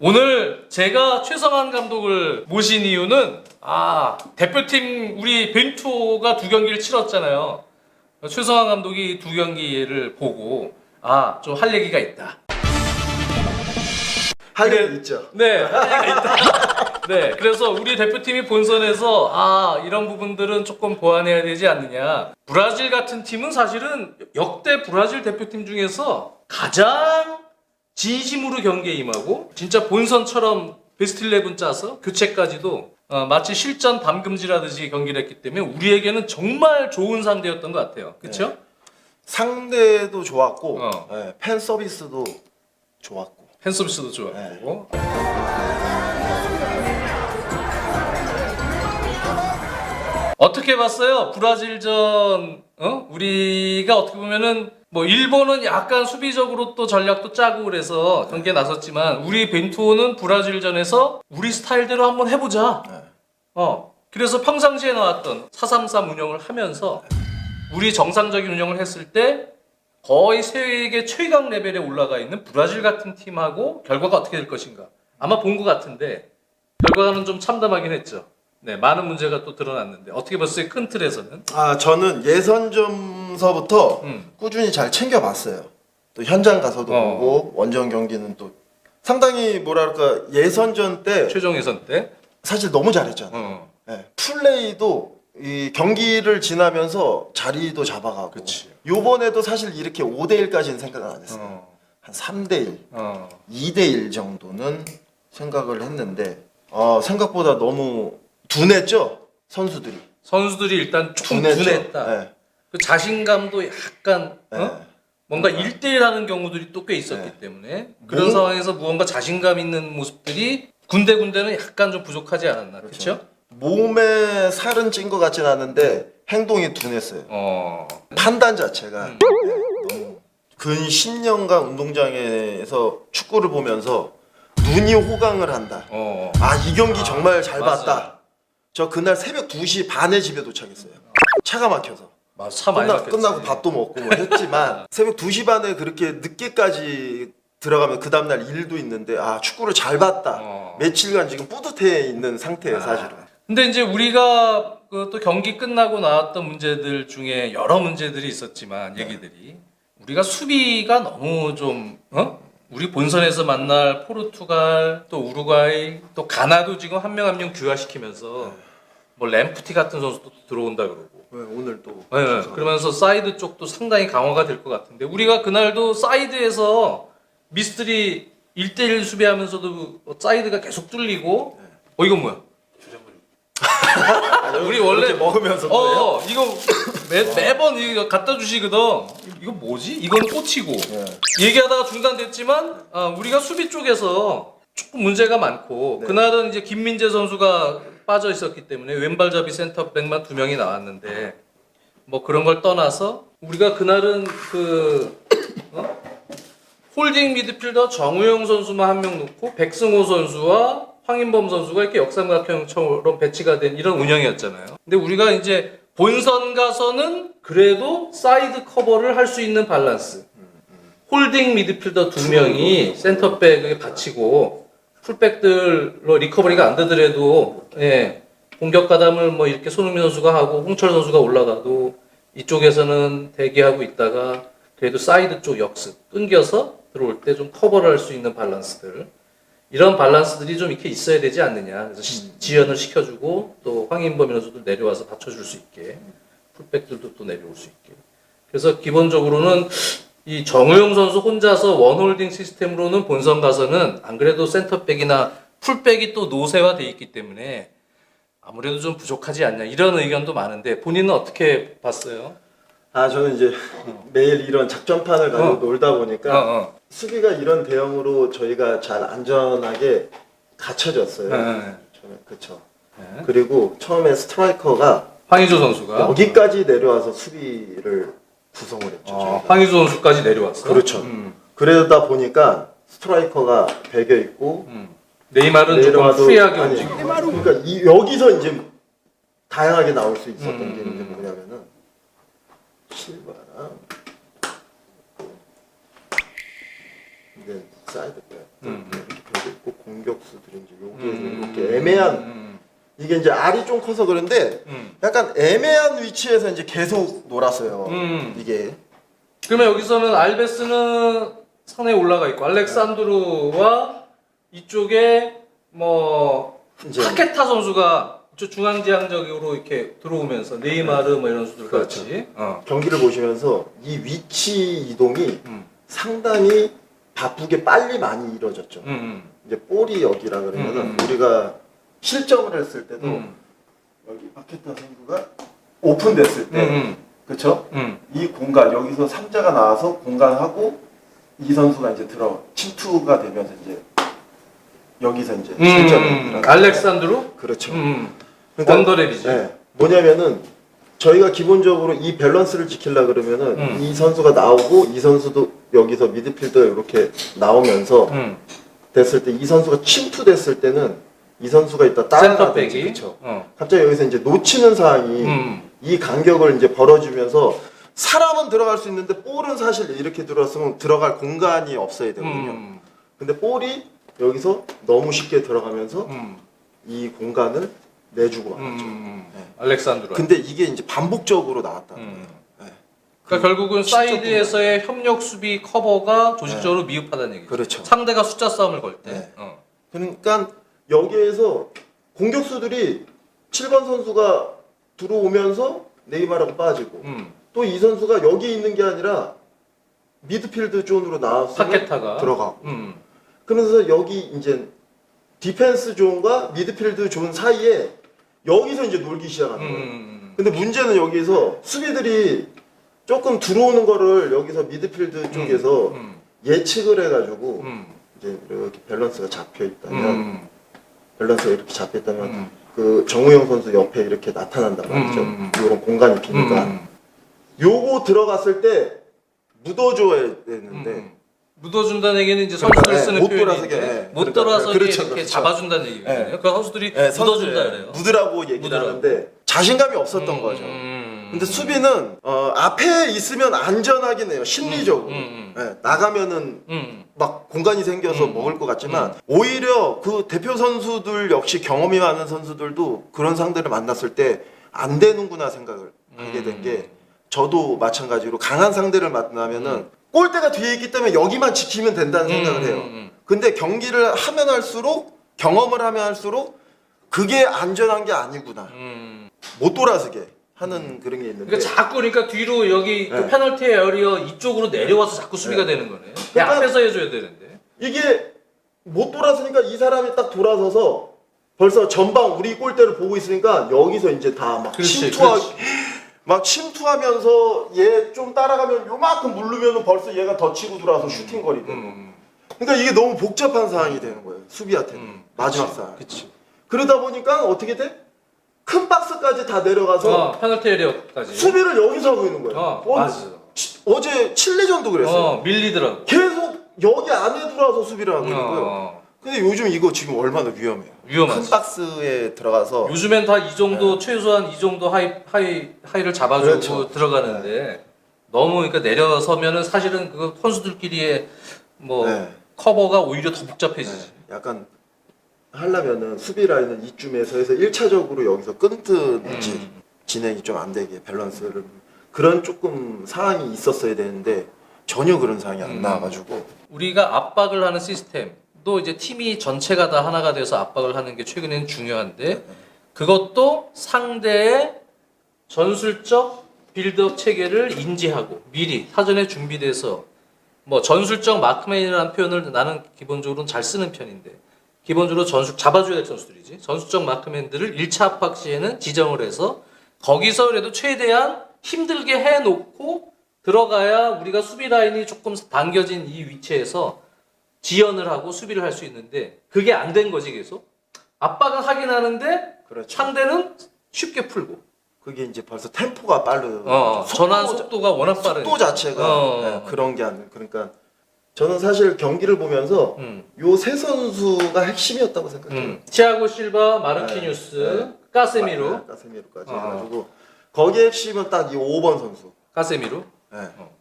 오늘 제가 최성환 감독을 모신 이유는 아 대표팀 우리 벤투가 두 경기를 치렀잖아요. 최성환 감독이 두 경기를 보고 아 좀 할 얘기가 있다. 할. 일 있죠. 네, 할 얘기가 있다. 네, 그래서 우리 대표팀이 본선에서 아 이런 부분들은 조금 보완해야 되지 않느냐. 브라질 같은 팀은 사실은 역대 브라질 대표팀 중에서 가장 진심으로 경기에 임하고 진짜 본선처럼 베스트 11 짜서 교체까지도 어, 마치 실전 밤금지라듯이 경기를 했기 때문에 우리에게는 정말 좋은 상대였던 것 같아요. 그렇죠? 상대도 좋았고 어. 예, 팬 서비스도 좋았고 팬 서비스도 좋았고. 어떻게 봤어요? 브라질전 어? 우리가 어떻게 보면은 뭐 일본은 약간 수비적으로 또 전략도 짜고 그래서 경기에 나섰지만 우리 벤투는 브라질전에서 우리 스타일대로 한번 해보자. 네. 어. 그래서 평상시에 나왔던 433 운영을 하면서 우리 정상적인 운영을 했을 때 거의 세계 최강 레벨에 올라가 있는 브라질 같은 팀하고 결과가 어떻게 될 것인가. 아마 본 것 같은데 결과는 좀 참담하긴 했죠. 네, 많은 문제가 또 드러났는데 어떻게 봤어요? 큰 틀에서는. 아 저는 예선 점서부터 음. 꾸준히 잘 챙겨봤어요. 또 현장 가서도 어. 보고 원정 경기는 또 상당히 뭐랄까 예선전 때 최종 예선 때. 사실 너무 잘했잖아. 어. 예, 플레이도 이 경기를 지나면서 자리도 잡아가고. 그치. 요번에도 사실 이렇게 5대 1까지는 생각을 안 했어요. 어. 한 3대 1, 어. 2대 1 정도는 생각을 했는데 어, 생각보다 너무 둔했죠 선수들이. 선수들이 일단 조금 둔했죠. 둔했다. 예, 그 자신감도 약간 예. 어? 뭔가 1대1 하는 경우들이 또 꽤 있었기 네. 때문에 그런 몸- 상황에서 무언가 자신감 있는 모습들이 군데군데는 약간 좀 부족하지 않았나. 그렇죠? 몸에 살은 찐 것 같진 않은데 행동이 둔했어요. 어. 판단 자체가 음. 예, 너무 근 10년간 운동장에서 축구를 보면서 눈이 호강을 한다. 어. 아 이 경기 정말 잘 맞아. 봤다. 저 그날 새벽 2시 반에 집에 도착했어요. 차가 막혀서. 맞아. 끝나. 끝나고 밥도 먹고 뭐 했지만 새벽 2시 반에 그렇게 늦게까지 들어가면 그 다음날 일도 있는데 아 축구를 잘 봤다. 어. 며칠간 지금 뿌듯해 있는 상태예요 사실은. 근데 이제 우리가 그 또 경기 끝나고 나왔던 문제들 중에 여러 문제들이 있었지만 얘기들이 우리가 수비가 너무 좀 어? 우리 본선에서 만날 포르투갈 또 우루과이 또 가나도 지금 한 명 한 명 규화시키면서 뭐 램프티 같은 선수도 들어온다 그러고 네, 오늘 또 네, 네. 그러면서 사이드 쪽도 상당히 강화가 될 것 같은데 우리가 그날도 사이드에서 미스들이 1대1 수비하면서도 사이드가 계속 뚫리고 어 이건 뭐야? 우리 원래 먹으면서 그래요? 어 이거 매, 매번 이거 갖다 주시거든 이거 뭐지? 꽂히고 네. 얘기하다가 중단됐지만 아, 우리가 수비 쪽에서 조금 문제가 많고 네. 그날은 이제 김민재 선수가 빠져 있었기 때문에 왼발잡이 센터백만 두 명이 나왔는데 뭐 그런 걸 떠나서 우리가 그날은 그 어? 홀딩 미드필더 정우영 선수만 한 명 놓고 백승호 선수와 황인범 선수가 이렇게 역삼각형처럼 배치가 된 이런 운영이었잖아요. 근데 우리가 이제 본선 가서는 그래도 사이드 커버를 할 수 있는 밸런스. 홀딩 미드필더 두 명이 센터백에 받치고 풀백들로 리커버리가 안 되더라도 예, 공격 가담을 뭐 이렇게 손흥민 선수가 하고 홍철 선수가 올라가도 이쪽에서는 대기하고 있다가 그래도 사이드 쪽 역습 끊겨서 들어올 때 좀 커버를 할 수 있는 밸런스들. 이런 밸런스들이 좀 이렇게 있어야 되지 않느냐. 그래서 시- 지연을 시켜주고 또 황인범 선수도 내려와서 받쳐줄 수 있게 풀백들도 또 내려올 수 있게. 그래서 기본적으로는 이 정우영 선수 혼자서 원홀딩 시스템으로는 본선 가서는 안 그래도 센터백이나 풀백이 또 노쇠화돼 있기 때문에 아무래도 좀 부족하지 않냐 이런 의견도 많은데 본인은 어떻게 봤어요? 아 저는 이제 매일 이런 작전판을 가지고 어. 놀다 보니까 어, 어. 수비가 이런 대형으로 저희가 잘 안전하게 갖춰졌어요. 네. 저는 그쵸. 네. 그리고 처음에 스트라이커가 황희조 선수가 여기까지 내려와서 수비를 구성을 했죠. 어, 저희가. 황희조 선수까지 내려왔어. 그렇죠. 음, 그러다 보니까 스트라이커가 배겨 있고 음. 네이마르는 조금 내려와도 프리하게 아니, 움직이고. 그러니까 이, 여기서 이제 다양하게 나올 수 있었던 음, 게 음, 이제 음. 뭐냐면은 실바랑 이제 사이드 백 음. 이렇게 배겨 있고 공 공격수들이 이제 여기에 음. 이렇게 애매한 음. 이게 이제 알이 좀 커서 그런데 음. 약간 애매한 위치에서 이제 계속 놀았어요. 음. 이게 그러면 여기서는 알베스는 선에 올라가 있고 알렉산드로와 이쪽에 뭐 이제 파케타 선수가 저 중앙지향적으로 이렇게 들어오면서 네이마르 뭐 이런 선수들 그렇죠. 같이 어. 경기를 보시면서 이 위치 이동이 음. 상당히 바쁘게 빨리 많이 이루어졌죠. 음, 음. 이제 볼이 여기라 그러면은 음, 음. 우리가 실점을 했을 때도 음. 여기 파케타 선수가 오픈됐을 때 음, 그쵸? 음. 이 공간 여기서 삼자가 나와서 공간하고 이 선수가 이제 들어 침투가 되면서 이제 여기서 이제 음, 실점을 음. 일어나는 알렉산드로 그렇죠. 음. 그러니까 원더랩이지. 네. 뭐냐면은 저희가 기본적으로 이 밸런스를 지키려 그러면은 음. 이 선수가 나오고 이 선수도 여기서 미드필더 이렇게 나오면서 음. 됐을 때 이 선수가 침투됐을 때는 이 선수가 있다 따라가든지 센터백이 그렇죠. 어. 갑자기 여기서 이제 놓치는 상황이 음. 이 간격을 이제 벌어주면서 사람은 들어갈 수 있는데 볼은 사실 이렇게 들어왔으면 들어갈 공간이 없어야 되거든요. 음. 근데 볼이 여기서 너무 쉽게 들어가면서 음. 이 공간을 내주고 음. 말았죠. 음. 네. 알렉산드로. 근데 이게 이제 반복적으로 나왔다는 음. 거예요. 네. 그러니까 결국은 사이드에서의 협력 수비 커버가 조직적으로 미흡하다는 얘기죠. 그렇죠. 상대가 숫자 싸움을 걸 때. 네. 어. 그러니까 여기에서 공격수들이 7번 선수가 들어오면서 네이마르가 빠지고 음. 또 이 선수가 여기 있는 게 아니라 미드필드 존으로 파케타가 들어가고 음. 그러면서 여기 이제 디펜스 존과 미드필드 존 사이에 여기서 이제 놀기 시작하는 거예요. 음. 근데 문제는 여기서 수비들이 조금 들어오는 거를 여기서 미드필드 쪽에서 음. 예측을 해가지고 음. 이제 이렇게 밸런스가 잡혀 있다면 음. 밸런스가 이렇게 잡혀 있다면 음. 그 정우영 선수 옆에 이렇게 나타난단 말이죠. 음. 이런 공간이 비니까 음. 요거 들어갔을 때 묻어줘야 되는데 음. 묻어준다는 얘기는 이제 그러니까, 선수들 네, 쓰는 못 돌아서게, 네. 못 그러니까, 돌아서게 그렇죠, 이렇게 그렇죠. 잡아준다는 얘기거든요. 네. 그 선수들이 예, 선수- 묻어준다 예, 그래요. 묻으라고 얘기를 묻으라고. 하는데 자신감이 없었던 음, 거죠. 음. 근데 수비는 어, 앞에 있으면 안전하긴 해요. 심리적으로. 음, 음, 예, 나가면은 음. 막 공간이 생겨서 음, 먹을 것 같지만 오히려 그 대표 선수들 역시 경험이 많은 선수들도 그런 상대를 만났을 때 안 되는구나 생각을 하게 된게 음. 저도 마찬가지로 강한 상대를 만나면은 골대가 뒤에 있기 때문에 여기만 지키면 된다는 생각을 해요. 음. 근데 경기를 하면 할수록 경험을 하면 할수록 그게 안전한 게 아니구나. 음. 못 돌아서게 하는 그런 게 있는데 그러니까 자꾸 그러니까 뒤로 여기 그 네. 페널티 에어리어 이쪽으로 내려와서 자꾸 수비가 되는 거네. 내 그러니까- 앞에서 해줘야 되는데. 이게 못 돌아서니까 이 사람이 딱 돌아서서 벌써 전방 우리 골대를 보고 있으니까 여기서 이제 다 막 그렇지, 침투하 그렇지. 막 침투하면서 얘 좀 따라가면 요만큼 물르면 벌써 얘가 더 치고 들어와서 슈팅 거리고 음. 그러니까 이게 너무 복잡한 상황이 되는 거예요 수비한테는 음. 마지막 상황 그치. 그러다 보니까 어떻게 돼? 큰 박스까지 다 내려가서 어, 페널티 에어리어까지. 수비를 여기서 하고 있는 거예요 어, 어, 맞아. 치- 어제 칠레전도 그랬어요 어, 밀리더라고. 계속 여기 안에 들어와서 수비를 하고 있는 거예요 어. 근데 요즘 이거 지금 얼마나 위험해요. 위험하지. 큰 박스에 들어가서 요즘엔 다 이 정도 최소한 이 정도 하이 하이 하이를 잡아주고 네. 그렇죠. 들어가는데 너무 그러니까 내려서면은 사실은 그 선수들끼리의 뭐 네. 커버가 오히려 더 복잡해지지. 약간 하려면은 수비 라인은 이쯤에서 해서 1차적으로 여기서 끊든지 음. 진행이 좀 안 되게 밸런스를 그런 조금 상황이 있었어야 되는데 전혀 그런 상황이 안 음. 나와가지고 우리가 압박을 하는 시스템도 이제 팀이 전체가 다 하나가 돼서 압박을 하는 게 최근에는 중요한데 그것도 상대의 전술적 빌드업 체계를 인지하고 미리 사전에 준비돼서 뭐 전술적 마크맨이라는 표현을 나는 기본적으로는 잘 쓰는 편인데 기본적으로 전술 잡아줘야 될 선수들이지 전술적 마크맨들을 1차 압박 시에는 지정을 해서 거기서 그래도 최대한 힘들게 해놓고 들어가야 우리가 수비 라인이 조금 당겨진 이 위치에서 지연을 하고 수비를 할 수 있는데 그게 안 된 거지 계속 압박은 하긴 하는데 그렇죠. 상대는 쉽게 풀고 그게 이제 벌써 템포가 빠르. 어, 전환 속도가 워낙 빠르니까 속도 자체가 어. 네, 그런 게 아니 그러니까 저는 사실 경기를 보면서 음. 요 세 선수가 핵심이었다고 생각해요. 음. 티아고 실바, 마르키뉴스, 네, 네. 까세미로, 아, 까세미로까지 어. 해가지고 거기에 핵심은 딱 이 5번 선수. 까세미로 네. 어.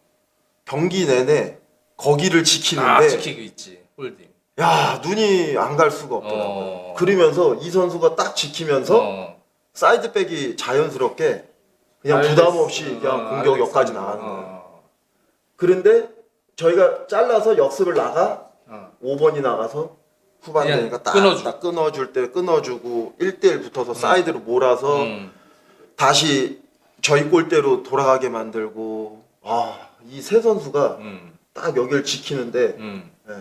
경기 내내 거기를 지키는데 아 지키고 있지 홀딩. 야 눈이 안 갈 수가 없더라고요. 어. 그러면서 이 선수가 딱 지키면서 어. 사이드백이 자연스럽게 그냥 부담 없이 그냥 어, 공격 역까지 알렉산더. 나가는 거예요. 어. 그런데 저희가 잘라서 역습을 나가 어. 5번이 나가서 후반 그냥 되니까 딱, 끊어주- 딱 끊어줄 때 끊어주고 1대1 붙어서 사이드로 몰아서 음. 다시 저희 골대로 돌아가게 만들고 아, 이 세 선수가 음. 딱 여기를 지키는데 음. 예,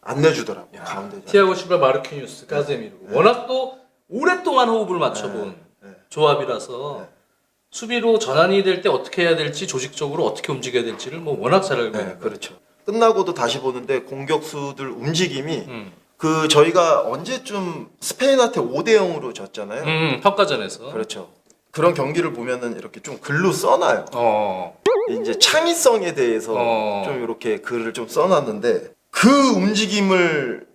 안 내주더라고 가운데 티아고 실바, 마르키뉴스, 카제미로. 워낙 또 오랫동안 호흡을 맞춰본 네. 네. 조합이라서 네. 수비로 전환이 될 때 어떻게 해야 될지 조직적으로 어떻게 움직여야 될지를 뭐 워낙 잘 알고 네, 있는. 그렇죠. 끝나고도 다시 보는데 공격수들 움직임이 음. 그 저희가 언제쯤 스페인한테 5대 0으로 졌잖아요. 음, 평가전에서. 그렇죠. 그런 경기를 보면은 이렇게 좀 글로 써놔요. 어. 이제 창의성에 대해서 어. 좀 이렇게 글을 좀 써놨는데 그 움직임을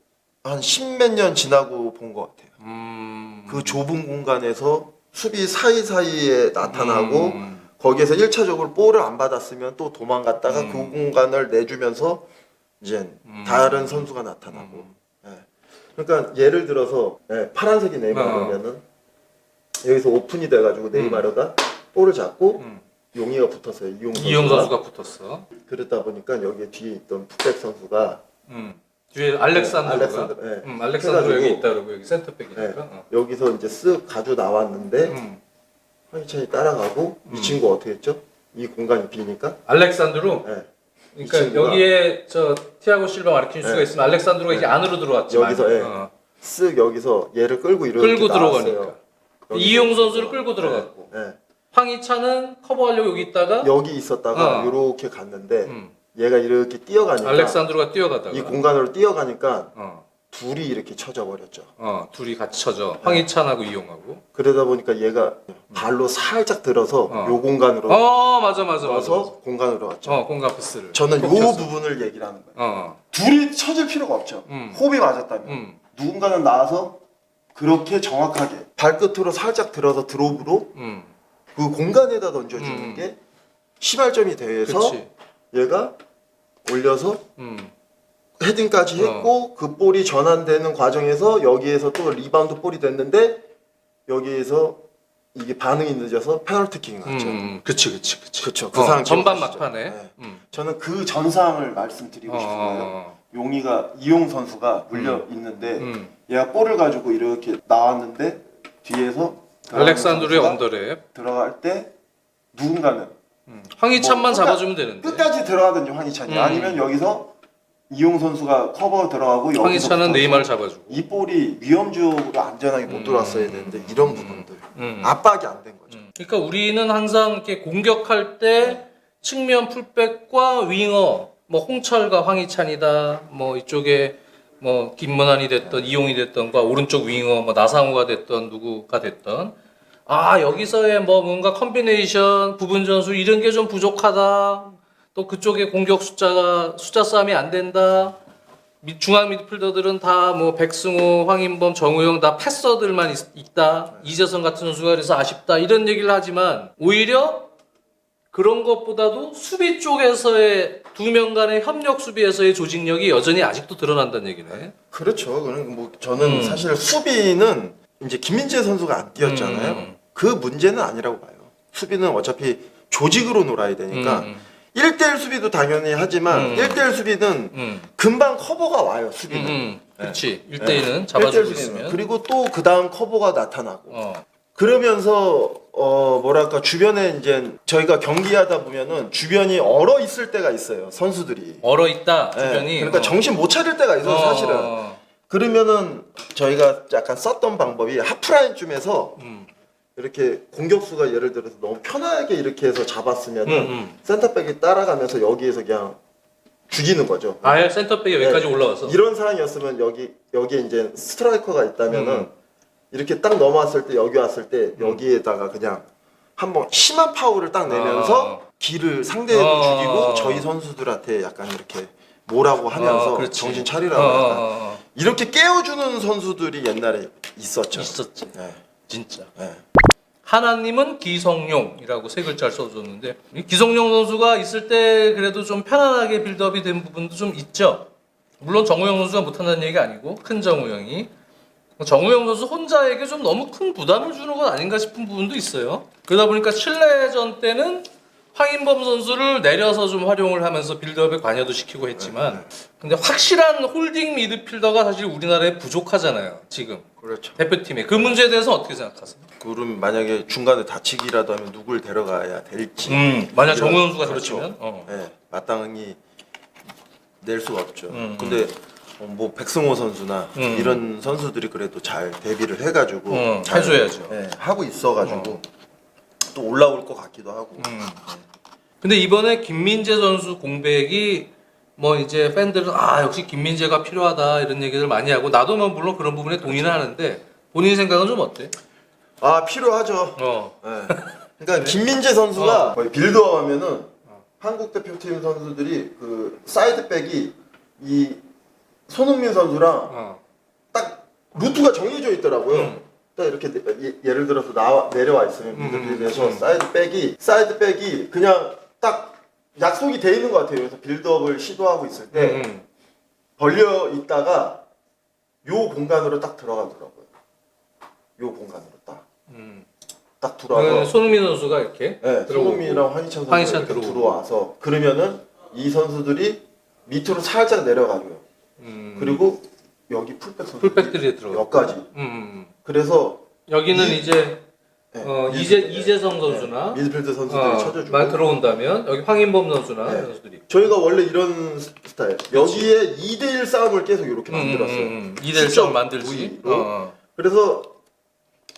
한 십몇 년 지나고 본 것 같아요. 음. 그 좁은 공간에서 수비 사이사이에 나타나고 음. 거기에서 1차적으로 볼을 안 받았으면 또 도망갔다가 음. 그 공간을 내주면서 이제 음. 다른 선수가 나타나고 음. 예. 그러니까 예를 들어서 예, 파란색이 네이마르면은 여기서 오픈이 돼가지고 네이마르가 볼을 잡고 음. 용이가 붙었어요 이용 선수가 이용 선수가 붙었어. 그러다 보니까 여기 뒤에 있던 풋백 선수가 음. 뒤에 알렉산드로가. 네, 알렉산드로, 예. 음, 알렉산드로 여기 있다 그러고 여기 센터백이니까. 예, 어. 여기서 이제 쓱 가져 나왔는데 음. 황희찬이 따라가고 음. 이 친구 어떻게 했죠? 이 공간이 비니까 알렉산드로. 예. 이 그러니까 친구가- 여기에 저 티아고 실바 마르키뉴스가 네. 있으면 알렉산드로가 이제 네. 안으로 들어왔지. 여기서, 예. 어. 쓱 여기서 얘를 끌고 이렇게 끌고 나왔어요. 들어가니까. 이용 선수를 끌고 들어갔고. 예, 예. 황희찬은 커버하려고 여기 있다가 여기 있었다가 어. 이렇게 갔는데 음. 얘가 이렇게 뛰어가니까 알렉산드로가 뛰어가다가 이 공간으로 뛰어가니까 어. 둘이 이렇게 쳐져 버렸죠. 어, 둘이 같이 쳐져. 황희찬하고 이용하고. 그러다 보니까 얘가 발로 살짝 들어서 어. 요 공간으로 어, 맞아 맞아 맞아. 맞아. 공간으로 왔죠. 어, 공간 패스를. 저는 요 꺾였어. 부분을 얘기를 하는 거예요. 어. 둘이 쳐질 필요가 없죠. 음. 호흡이 맞았다면 음. 누군가는 나와서 그렇게 정확하게 발끝으로 살짝 들어서 드롭으로 음. 그 공간에다 던져주는 음. 게 시발점이 돼서 그렇지. 얘가 올려서 음. 헤딩까지 어. 했고 그 볼이 전환되는 과정에서 여기에서 또 리바운드 볼이 됐는데 여기에서 이게 반응이 늦어서 페널티킥이 음. 났죠. 음. 그치 그치 그치. 그쵸, 그 어, 상황 전반 기억하시죠? 막판에. 네. 음. 저는 그 전상을 말씀드리고 어, 싶어요. 어, 용이가 이용 선수가 물려 음. 있는데 음. 얘가 볼을 가지고 이렇게 나왔는데 뒤에서 들어가는 선수가 언더랩. 들어갈 때 누군가는 음. 황희찬만 뭐 잡아주면 되는데. 끝까지 들어가든지 황희찬이 음. 아니면 여기서 이용 선수가 커버 들어가고 황희찬은 네이마를 잡아주고. 이 볼이 위험적으로 안전하게 못 음. 들어왔어야 되는데 이런 부분들 음. 압박이 안 된 거죠. 음. 그러니까 우리는 항상 이렇게 공격할 때 측면 풀백과 윙어, 뭐 홍철과 황희찬이다, 뭐 이쪽에 뭐 김문환이 됐던 이용이 됐던과 오른쪽 윙어, 뭐 나상우가 됐던 누구가 됐던 아 여기서의 뭐 뭔가 컨비네이션, 부분 전술 이런 게 좀 부족하다. 또 그쪽에 공격 숫자가 숫자 싸움이 안 된다. 미- 중앙 미드필더들은 다 뭐 백승호, 황인범, 정우영 다 패서들만 있, 다 이재성 같은 선수가 그래서 아쉽다 이런 얘기를 하지만 오히려 그런 것보다도 수비 쪽에서의 두 명 간의 협력 수비에서의 조직력이 여전히 아직도 드러난다는 얘기네. 그렇죠. 그는 뭐 저는 음. 사실 수비는 이제 김민재 선수가 안 뛰었잖아요. 음. 그 문제는 아니라고 봐요. 수비는 어차피 조직으로 놀아야 되니까 음, 1대1 수비도 당연히 하지만 음. 1대1 수비는 음, 금방 커버가 와요. 음, 수비는. 음. 그렇지. 네. 1대1은 잡아주고 1대1 수비는. 있으면. 그리고 또 그 다음 커버가 나타나고 어. 그러면서 어 뭐랄까 주변에 이제 저희가 경기하다 보면은 주변이 얼어 있을 때가 있어요 선수들이. 얼어 있다 예, 주변이. 그러니까 어. 정신 못 차릴 때가 있어요 어, 사실은. 어, 그러면은 저희가 약간 썼던 방법이 하프라인쯤에서 음, 이렇게 공격수가 예를 들어서 너무 편하게 이렇게 해서 잡았으면은 음, 음. 센터백이 따라가면서 여기에서 그냥 죽이는 거죠. 아예 센터백이 여기까지 네. 올라와서. 이런 상황이었으면 여기 여기에 이제 스트라이커가 있다면은 음. 이렇게 딱 넘어왔을 때 여기 왔을 때 여기에다가 그냥 한번 심한 파울을 딱 내면서 어. 길을 상대에도 어. 죽이고 저희 선수들한테 약간 이렇게 뭐라고 하면서 어, 그렇지. 정신 어, 차리라고 어, 약간 어, 어. 이렇게 깨워주는 선수들이 옛날에 있었죠. 있었지. 네, 진짜. 네. 하나님은 기성용이라고 세 글자를 써줬는데 이 기성용 선수가 있을 때 그래도 좀 편안하게 빌드업이 된 부분도 좀 있죠. 물론 정우영 선수가 못한다는 얘기가 아니고 큰 정우영이 정우영 선수 혼자에게 좀 너무 큰 부담을 주는 것 아닌가 싶은 부분도 있어요. 그러다 보니까 칠레전 때는 황인범 선수를 내려서 좀 활용을 하면서 빌드업에 관여도 시키고 했지만 근데 확실한 홀딩 미드필더가 사실 우리나라에 부족하잖아요. 지금 그렇죠. 대표팀에 그 문제에 대해서 어떻게 생각하세요? 그럼 만약에 중간에 다치기라도 하면 누굴 데려가야 될지. 음, 만약 정우 선수가 그렇죠. 그렇다면 어. 네, 마땅히 낼 수가 없죠. 음, 근데 어, 뭐 백승호 선수나 음. 이런 선수들이 그래도 잘 대비를 해가지고 음, 잘, 해줘야죠. 네, 하고 있어가지고 또 올라올 것 같기도 하고. 음. 근데 이번에 김민재 선수 공백이 뭐 이제 팬들은 아 역시 김민재가 필요하다 이런 얘기들 많이 하고 나도 뭐 물론 그런 부분에 동의는 하는데 본인 생각은 좀 어때? 아 필요하죠. 어. 네. 그러니까 김민재 선수가 거의 빌드업 하면은 한국 대표팀 선수들이 그 사이드백이 이 손흥민 선수랑 어. 딱 루트가 정해져 있더라고요. 음. 딱 이렇게 내- 예, 예를 들어서 나와 내려와 있으면 음, 미드필드에서 음. 사이드 백이 사이드 백이 그냥 딱 약속이 돼 있는 것 같아요. 그래서 빌드업을 시도하고 있을 때 음, 음. 벌려 있다가 요 공간으로 딱 들어가더라고요. 요 공간으로 딱. 음. 딱 들어와서 손흥민 선수가 이렇게 네, 들어오고. 손흥민이랑 황희찬 선수가 황희찬 이렇게 들어오고. 들어와서 그러면은 이 선수들이 밑으로 살짝 내려가고요. 음. 그리고 여기 풀백 선수 풀백들이 들어가. 여기까지. 음, 음, 음. 그래서 여기는 이- 이제 네, 어, 이재 네, 이재성 선수나 네, 미드필드 선수들이 어, 쳐줘주고 만 들어온다면 여기 황인범 선수나 네. 이런 선수들이 저희가 원래 이런 스타일 여기에 2대1 싸움을 계속 이렇게 만들었어요 음, 이대일성 만들지. V로. 어. 그래서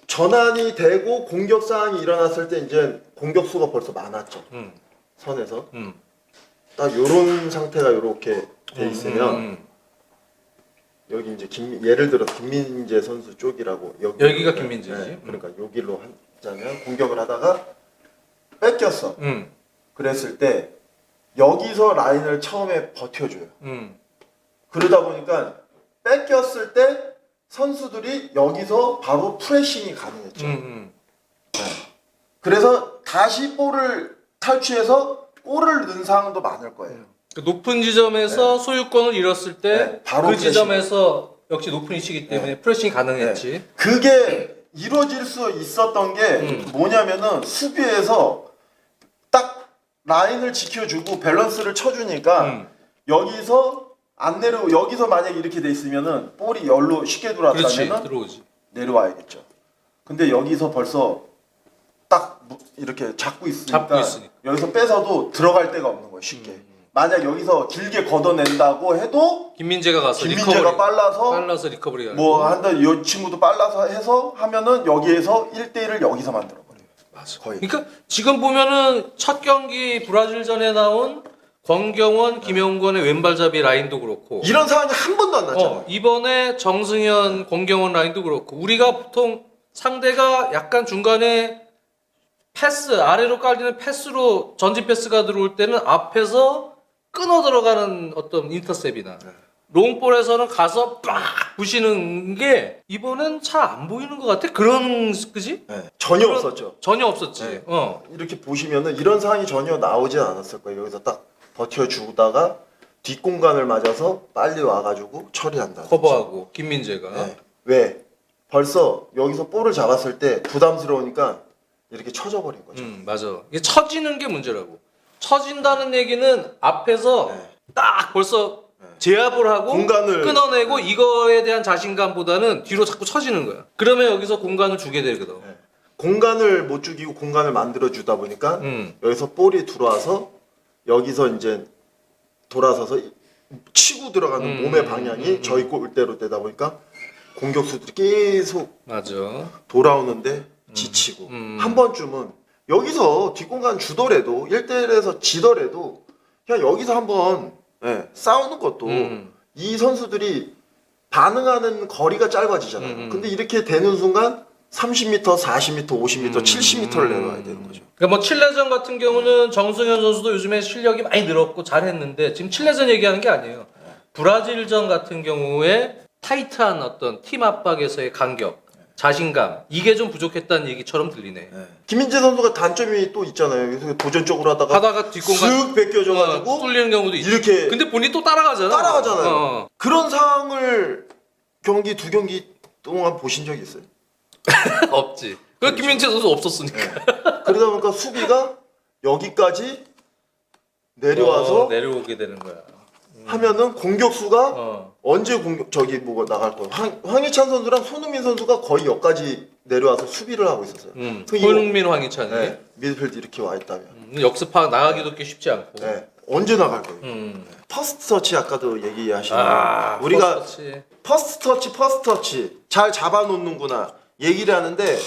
전환이 되고 공격 상황이 일어났을 때 이제 공격수가 벌써 많았죠 음, 선에서 음. 딱 요런 상태가 이렇게 돼 있으면 음, 음. 여기 이제 김, 예를 들어 김민재 선수 쪽이라고 여기 여기가 김민재지. 그러니까 여기로 하 자면 공격을 하다가 뺏겼어 음, 그랬을 때 여기서 라인을 처음에 버텨줘요 음. 그러다 보니까 뺏겼을 때 선수들이 여기서 바로 프레싱이 가능했죠. 음, 음. 그래서 다시 볼을 탈취해서 골을 넣은 상황도 많을 거예요. 그 높은 지점에서 소유권을 잃었을 때 네, 바로 그 프레싱. 지점에서 역시 높은 위치이기 때문에 프레싱이 가능했지. 그게 이루어질 수 있었던 게 음. 뭐냐면은 수비에서 딱 라인을 지켜주고 밸런스를 쳐주니까 음. 여기서 안 내려 여기서 만약 이렇게 돼 있으면은 볼이 열로 쉽게 그렇지 들어왔다면은 들어오지. 내려와야겠죠. 근데 여기서 벌써 딱 무- 이렇게 잡고 있으니까, 잡고 있으니까. 여기서 뺏어도 들어갈 데가 없는 거예요. 쉽게. 만약 여기서 길게 걷어낸다고 해도 김민재가 가서 김민재가 리커버리 빨라서 빨라서 리커버리 뭐 한다 이 친구도 빨라서 해서 하면은 여기에서 1대1을 여기서 만들어 버려요. 맞아. 거의. 그러니까 지금 보면은 첫 경기 브라질전에 나온 권경원, 김영권의 왼발잡이 라인도 그렇고 이런 상황이 한 번도 안 났잖아요. 어, 이번에 정승현, 권경원 라인도 그렇고 우리가 보통 상대가 약간 중간에 패스 아래로 깔리는 패스로 전진 패스가 들어올 때는 앞에서 끊어 들어가는 어떤 인터셉이나 네. 롱볼에서는 가서 빡 부시는 게 이번엔 잘 안 보이는 것 같아. 그런 그지? 네, 전혀 그런- 없었죠. 전혀 없었지. 네. 어. 이렇게 보시면은 이런 상황이 전혀 나오진 않았을 거예요. 여기서 딱 버텨주다가 뒷공간을 맞아서 빨리 와가지고 처리한다. 커버하고 김민재가 네. 왜? 벌써 여기서 볼을 잡았을 때 부담스러우니까 이렇게 쳐져 버린 거죠. 음 맞아. 이게 처지는 게 문제라고. 처진다는 얘기는 앞에서 네. 딱 벌써 네. 제압을 하고 공간을- 끊어내고 이거에 대한 자신감보다는 뒤로 자꾸 처지는 거야. 그러면 여기서 공간을 주게 되거든. 네. 공간을 못 죽이고 공간을 만들어 주다 보니까 음. 여기서 볼이 들어와서 여기서 이제 돌아서서 치고 들어가는 음, 몸의 음, 방향이 음, 음. 저희 골대로 되다 보니까 공격수들이 계속 맞아. 돌아오는데 지치고 음. 한 번쯤은 여기서 뒷공간 주더라도 1대1에서 지더라도 그냥 여기서 한번 예, 싸우는 것도 음. 이 선수들이 반응하는 거리가 짧아지잖아요. 음, 음. 근데 이렇게 되는 순간 30m, 40m, 50m, 음. 70m를 내려와야 되는 거죠. 그러니까 뭐 칠레전 같은 경우는 정승현 선수도 요즘에 실력이 많이 늘었고 잘했는데 지금 칠레전 얘기하는 게 아니에요. 브라질전 같은 경우에 타이트한 어떤 팀 압박에서의 간격 자신감 이게 좀 부족했다는 얘기처럼 들리네. 네. 김민재 선수가 단점이 또 있잖아요. 그래서 도전적으로 하다가 하다가 뒷공간 쓱 벗겨져가지고 어, 뚫리는 경우도 있지. 이렇게 근데 본인 또 따라가잖아. 따라가잖아요. 어. 그런 상황을 경기 두 경기 동안 보신 적이 있어요. 없지. 그 김민재 선수 없었으니까. 그러다 보니까 수비가 여기까지 내려와서 어, 내려오게 되는 거야. 하면은 공격수가 어. 언제 공격 저기 뭐가 나갈 거야. 황, 황희찬 선수랑 손흥민 선수가 거의 여기까지 내려와서 수비를 하고 있었어요. 음. 그 이거- 손흥민 황희찬이 네. 미드필드 이렇게 와 있다면. 음, 역습하 나가기도 꽤 쉽지 않고. 네. 언제 나갈 거예요? 음. 퍼스트 터치 아까도 얘기하시는 아, 우리가 퍼스터치. 퍼스트 터치 퍼스트 터치 잘 잡아놓는구나 얘기를 하는데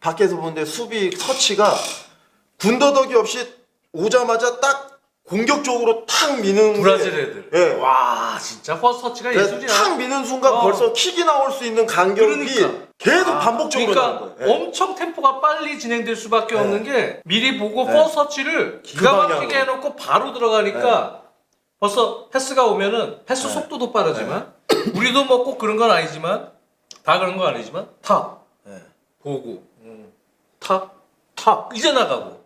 밖에서 보는데 수비 터치가 군더더기 없이 오자마자 딱 공격적으로 탁 미는 게- 브라질 애들. 예. 와 진짜 퍼스터치가 예술이야. 탁 미는 순간 어. 벌써 킥이 나올 수 있는 간격이 그러니까. 계속 반복적으로 나오는 그러니까 거예요. 예. 엄청 템포가 빨리 진행될 수밖에 네. 없는 게 미리 보고 네. 퍼스터치를 기가 그 막히게 방향으로. 해놓고 바로 들어가니까 벌써 패스가 오면은 패스 네. 속도도 빠르지만 우리도 뭐 꼭 그런 건 아니지만 다 그런 건 아니지만 탁 예. 보고 탁, 탁 이제 나가고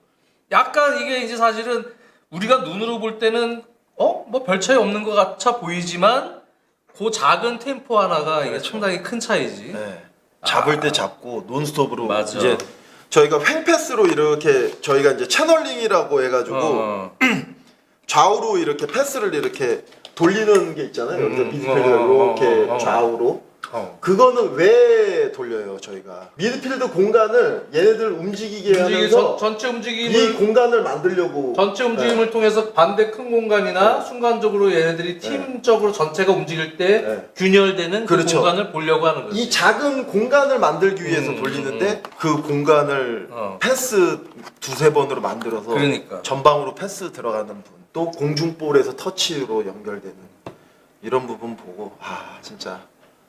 약간 이게 이제 사실은 우리가 눈으로 볼 때는 어 뭐 별 차이 없는 것 같아 보이지만 그 작은 템포 하나가 이게 그렇죠. 상당히 큰 차이지. 예. 잡을 때 잡고 논스톱으로 맞아. 이제 저희가 횡패스로 이렇게 저희가 이제 채널링이라고 해가지고 어. 좌우로 이렇게 패스를 이렇게 돌리는 게 있잖아요. 음, 미드필드 어, 어, 이렇게 어, 어. 좌우로. 어. 그거는 왜 돌려요 저희가? 미드필드 공간을 얘네들 움직이게 움직이 하면서 전, 전체 이 움직임을 공간을 만들려고 전체 움직임을 통해서 반대 큰 공간이나 네. 순간적으로 얘네들이 팀적으로 전체가 움직일 때 네. 균열되는 그 그렇죠. 공간을 보려고 하는 거지. 이 작은 공간을 만들기 위해서 음, 돌리는데 그 공간을 어. 패스 두세 번으로 만들어서 그러니까. 전방으로 패스 들어가는 분 또 공중볼에서 터치로 연결되는 이런 부분 보고 아 진짜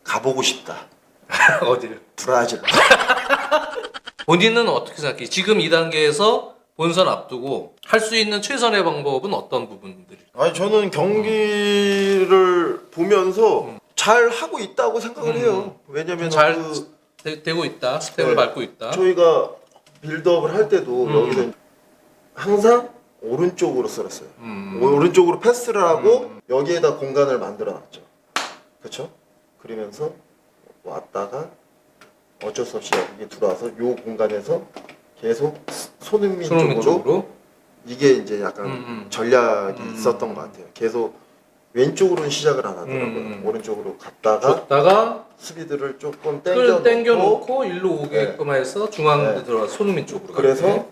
가보고 싶다 어디를? 브라질 본인은 어떻게 생각해? 지금 이 단계에서 본선 앞두고 할 수 있는 최선의 방법은 어떤 부분들이? 아니 저는 경기를 보면서 잘 하고 있다고 생각을 음. 해요 왜냐면 잘 그 되, 되고 있다, 스텝을 네. 밟고 있다. 저희가 빌드업을 할 때도 음. 여기서 항상 오른쪽으로 쓸었어요 음. 오른쪽으로 패스를 하고 여기에다 공간을 만들어 놨죠. 그렇죠? 그러면서 왔다가 어쩔 수 없이 여기 들어와서 요 공간에서 계속 손흥민, 손흥민 쪽으로, 쪽으로. 이게 이제 약간 음, 음. 전략이 음. 있었던 것 같아요. 계속 왼쪽으로는 시작을 안 하더라고요. 음, 음. 오른쪽으로 갔다가 줬다가 수비들을 조금 끌 땡겨 땡겨 놓고 놓고 일로 오게끔 해서 중앙에 네. 들어가 손흥민 쪽으로. 그래서 가게.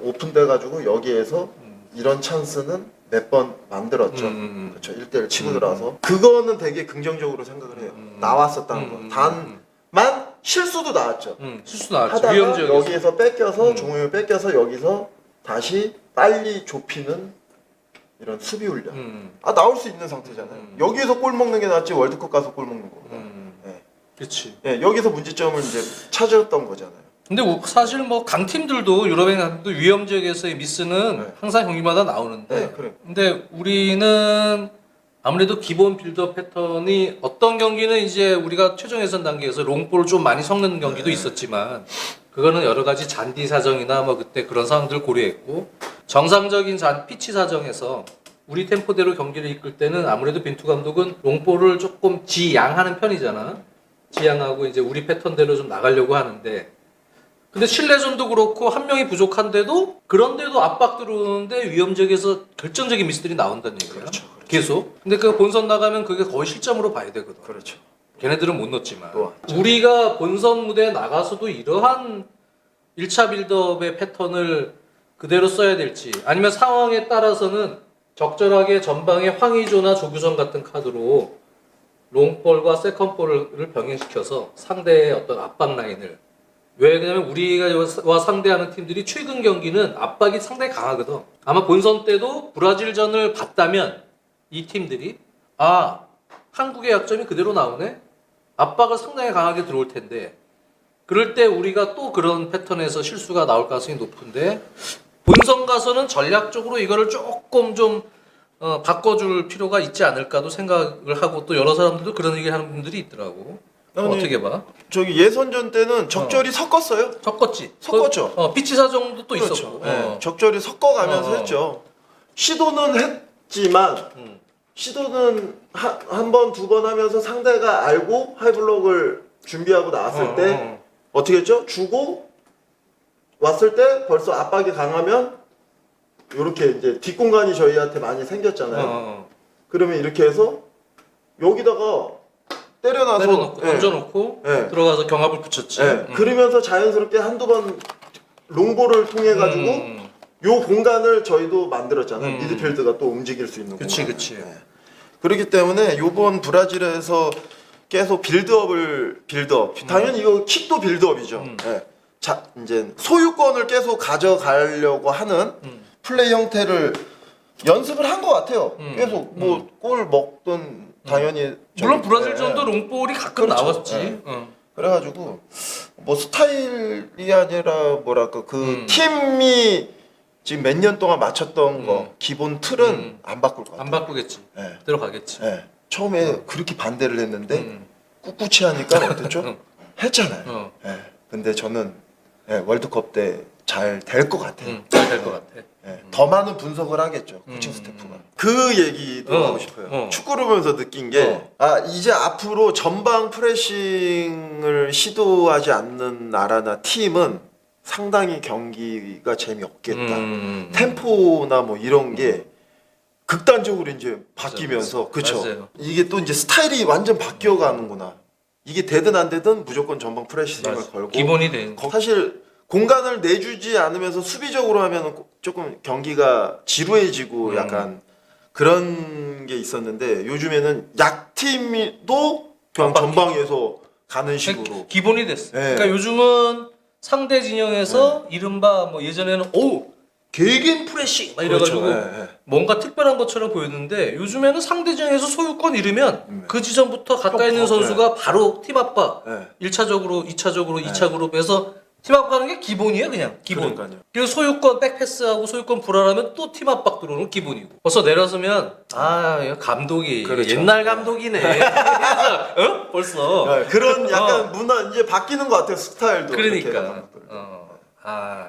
오픈돼 가지고 여기에서 음. 이런 찬스는 몇 번 만들었죠. 음, 음, 그렇죠. 1대1 치고 음. 들어와서 그거는 되게 긍정적으로 생각을 해요. 음. 나왔었다는 음, 거. 음, 단만 실수도 나왔죠. 음, 실수 나왔죠. 하다가 위험 지역에서. 여기에서 뺏겨서 음. 종호를 뺏겨서 여기서 다시 빨리 좁히는 이런 수비 훈련. 음, 아 나올 수 있는 상태잖아요. 음. 여기에서 골 먹는 게 낫지 월드컵 가서 골 먹는 거보다. 음, 예. 그렇지. 예, 여기서 문제점을 이제 찾았던 거잖아요. 근데 뭐 사실 뭐 강팀들도 유럽의 강팀도 위험 지역에서의 미스는 네. 항상 경기마다 나오는데 네, 그래. 근데 우리는 아무래도 기본 빌드업 패턴이 어떤 경기는 이제 우리가 최종 예선 단계에서 롱볼을 좀 많이 섞는 경기도 네. 있었지만 그거는 여러 가지 잔디 사정이나 뭐 그때 그런 상황들을 고려했고 정상적인 잔 피치 사정에서 우리 템포대로 경기를 이끌 때는 아무래도 빈투 감독은 롱볼을 조금 지양하는 편이잖아. 지양하고 이제 우리 패턴대로 좀 나가려고 하는데 근데 실내전도 그렇고 한 명이 부족한데도 그런데도 압박 들어오는데 위험 지역에서 결정적인 미스들이 나온다는 얘기야. 그렇죠, 그렇죠. 계속. 근데 그 본선 나가면 그게 거의 실점으로 봐야 되거든. 그렇죠. 걔네들은 못 넣었지만 또 우리가 본선 무대에 나가서도 이러한 1차 빌드업의 패턴을 그대로 써야 될지 아니면 상황에 따라서는 적절하게 전방에 황의조나 조규성 같은 카드로 롱볼과 세컨볼을 병행시켜서 상대의 어떤 압박 라인을 왜 그러냐면 우리가 상대하는 팀들이 최근 경기는 압박이 상당히 강하거든. 아마 본선 때도 브라질전을 봤다면 이 팀들이 아 한국의 약점이 그대로 나오네. 압박을 상당히 강하게 들어올 텐데 그럴 때 우리가 또 그런 패턴에서 실수가 나올 가능성이 높은데 본선 가서는 전략적으로 이거를 조금 좀 어, 바꿔줄 필요가 있지 않을까도 생각을 하고 또 여러 사람들도 그런 얘기를 하는 분들이 있더라고. 아니, 어떻게 봐? 저기 예선전 때는 적절히 섞었어요. 섞었지. 섞었죠. 어, 피치 사정도 또 그렇죠. 있었고. 예, 어. 적절히 섞어가면서 어. 했죠. 시도는 했지만 음. 시도는 한 번 두 번 하면서 상대가 알고 하이블록을 준비하고 나왔을 어, 때 어, 어떻게 했죠? 주고 왔을 때 벌써 압박이 강하면 이렇게 이제 뒷공간이 저희한테 많이 어, 생겼잖아요. 어. 그러면 이렇게 해서 여기다가 때려놔서 때려놓고 예, 던져놓고 예. 들어가서 경합을 붙였지. 예, 음. 그러면서 자연스럽게 한두 번 롱볼을 통해 가지고 음. 요 공간을 저희도 만들었잖아요. 음. 미드필드가 또 움직일 수 있는 그치, 공간. 그치. 예. 그렇기 때문에 요번 브라질에서 계속 빌드업을 빌드업. 당연히 이거 킥도 빌드업이죠. 음. 예. 자, 이제 소유권을 계속 가져가려고 하는 음. 플레이 형태를 연습을 한 것 같아요. 음. 계속 뭐 골 먹든 당연히 물론 저기- 브라질 예, 전도 예. 롱볼이 가끔 그렇죠. 나왔지. 예. 어. 그래가지고 뭐 스타일이 아니라 뭐랄까 그 음. 팀이 지금 몇 년 동안 맞췄던 거 음. 기본 틀은 음. 안 바꿀 것 같아요. 안 바꾸겠지. 예. 들어가겠지. 예. 처음에 그렇게 반대를 했는데 음. 꿋꿋이 하니까 어땠죠? 응. 했잖아요. 어. 예. 근데 저는 예, 월드컵 때 잘 될 것 같아요. 음, 잘될 것 같아. 예. 더 많은 분석을 하겠죠. 코칭 음. 스태프가. 그 얘기도 어. 하고 싶어요. 어. 축구를 보면서 느낀 게 어. 아, 이제 앞으로 전방 프레싱을 시도하지 않는 나라나 팀은 상당히 경기가 재미없겠다. 음. 템포나 뭐 이런 게 극단적으로 이제 바뀌면서 맞아요. 그쵸. 이게 또 이제 스타일이 완전 바뀌어 가는구나 이게 되든 안 되든 무조건 전방 프레싱을 맞아. 걸고 기본이 돼. 거- 사실 공간을 내주지 않으면서 수비적으로 하면 조금 경기가 지루해지고 음. 약간 그런 게 있었는데 요즘에는 약팀도 그냥. 전방에서 가는 식으로 기본이 됐어. 네. 그러니까 요즘은 상대 진영에서 이른바 뭐 예전에는 오 개개인 프레싱 막 이래가지고 그렇죠. 예, 예. 뭔가 특별한 것처럼 보였는데 요즘에는 상대 진영에서 소유권 잃으면 음. 그 지점부터 가까이 있는 어, 선수가 바로 팀 압박 예. 1차적으로 2차적으로 네. 2차 그룹에서 팀 압박하는 게 기본이에요 그냥 기본 그러니까요. 그리고 소유권 백패스하고 소유권 불안하면 또 팀 압박 들어오는 건 기본이고 벌써 내려서면 아 이거 감독이 그렇죠. 옛날 감독이네 어? 벌써 예, 그런 약간 어. 문화 이제 바뀌는 것 같아요 스타일도 이렇게 그러니까 감독들. 어. 아